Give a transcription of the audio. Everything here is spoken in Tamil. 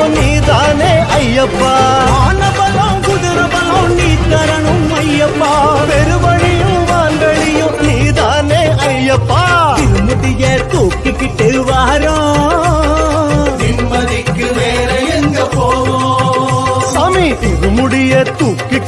வானகமோ நீதானே ஐயப்பா. ஆனபலம் குதிரை பலம் நீ தரணும் ஐயப்பா பெருவழியும் வான்வழியும் நீதானே ஐயப்பா. திருமுடிய தூக்கிக்கிட்டு வாரோம் நிம்மதிக்கு வேற எங்க போவோம்? சாமி திருமுடிய தூக்கி